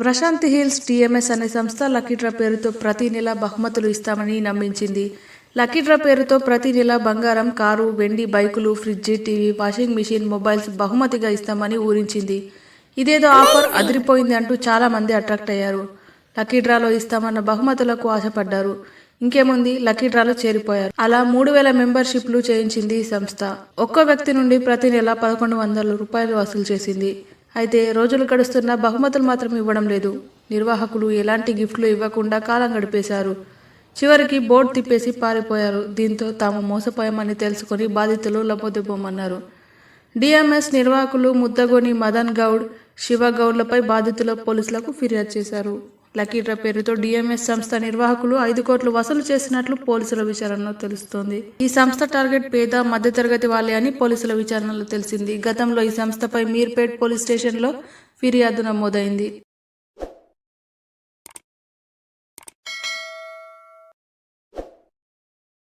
Prashanti hills TMS అనే సంస్థ lucky draw పేరుతో ప్రతి నెల బహుమతులు ఇస్తామని నమ్మించింది. లక్కీ డ్రా పేరుతో ప్రతి నెల బంగారం కారు వెండి బైకులు fridge TV washing machine mobiles బహుమతిగా ఇస్తామని ఊరించింది. ఇదేదో ఆఫర్ అదిరిపోయింది అంటూ చాలా మంది అట్రాక్ట్ అయ్యారు. లక్కీ డ్రాలో ఇస్తామన్న బహుమతులకు ఆశపడ్డారు. ఇంకేముంది? లక్కీ డ్రాలో చేరిపోయారు. అలా మూడు వేల మెంబర్షిప్లు చేయించింది ఈ సంస్థ. ఒక్కో వ్యక్తి నుండి ప్రతి నెల పదకొండు వందల రూపాయలు వసూలు చేసింది. అయితే రోజులు గడుస్తున్న బహుమతులు మాత్రం ఇవ్వడం లేదు. నిర్వాహకులు ఎలాంటి గిఫ్ట్లు ఇవ్వకుండా కాలం గడిపేశారు. చివరికి బోర్డు తిప్పేసి పారిపోయారు. దీంతో తాము మోసపోయామని తెలుసుకొని బాధితులు లబోదిబ్బమన్నారు డిఎంఎస్ నిర్వాహకులు ముద్దగోని మదన్ గౌడ్ శివ గౌడ్లపై బాధితుల పోలీసులకు ఫిర్యాదు చేశారు. లక్కీ డ్రా పేరుతో డిఎంఎస్ సంస్థ నిర్వాహకులు ఐదు కోట్లు వసూలు చేసినట్లు పోలీసుల విచారణలో తెలుస్తోంది. ఈ సంస్థ టార్గెట్ పేద మధ్యతరగతి వాళ్ళే అని పోలీసుల విచారణలో తెలిసింది. గతంలో ఈ సంస్థపై మీర్పేట్ పోలీస్ స్టేషన్లో ఫిర్యాదు నమోదైంది.